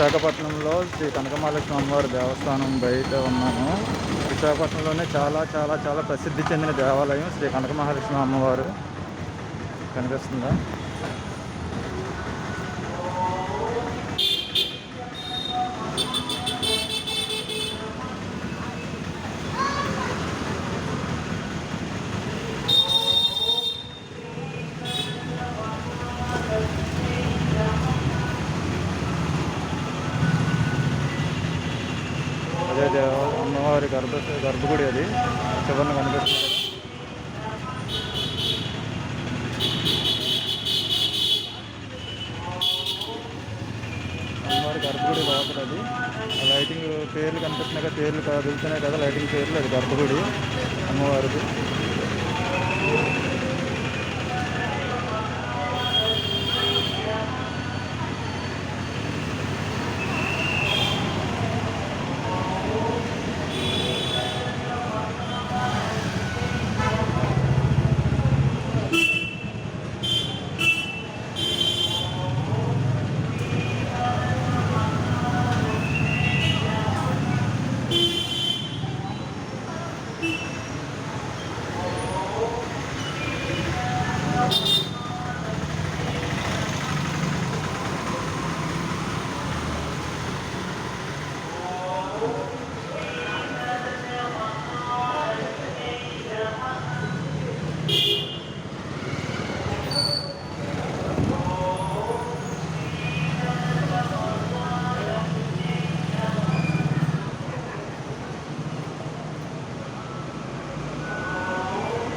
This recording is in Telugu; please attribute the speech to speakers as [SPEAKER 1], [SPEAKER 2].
[SPEAKER 1] విశాఖపట్నంలో శ్రీ కనకమాల అమ్మవారి దేవస్థానం బయట ఉన్నాము. విశాఖపట్నంలోనే చాలా చాలా చాలా ప్రసిద్ధి చెందిన దేవాలయం శ్రీ కనకమహాలక్ష్మి అమ్మవారు. కనిపిస్తుందా? అదే అమ్మవారి గర్భ గర్భగుడి అది. చివరిని కనిపిస్తుంది అమ్మవారి గర్భగుడి లోపల అది. ఆ లైటింగ్ పేర్లు కనిపిస్తున్నాయి కదా పేర్లు కదులుతున్నాయి కదా లైటింగ్ పేర్లు అది గర్భగుడి అమ్మవారిది.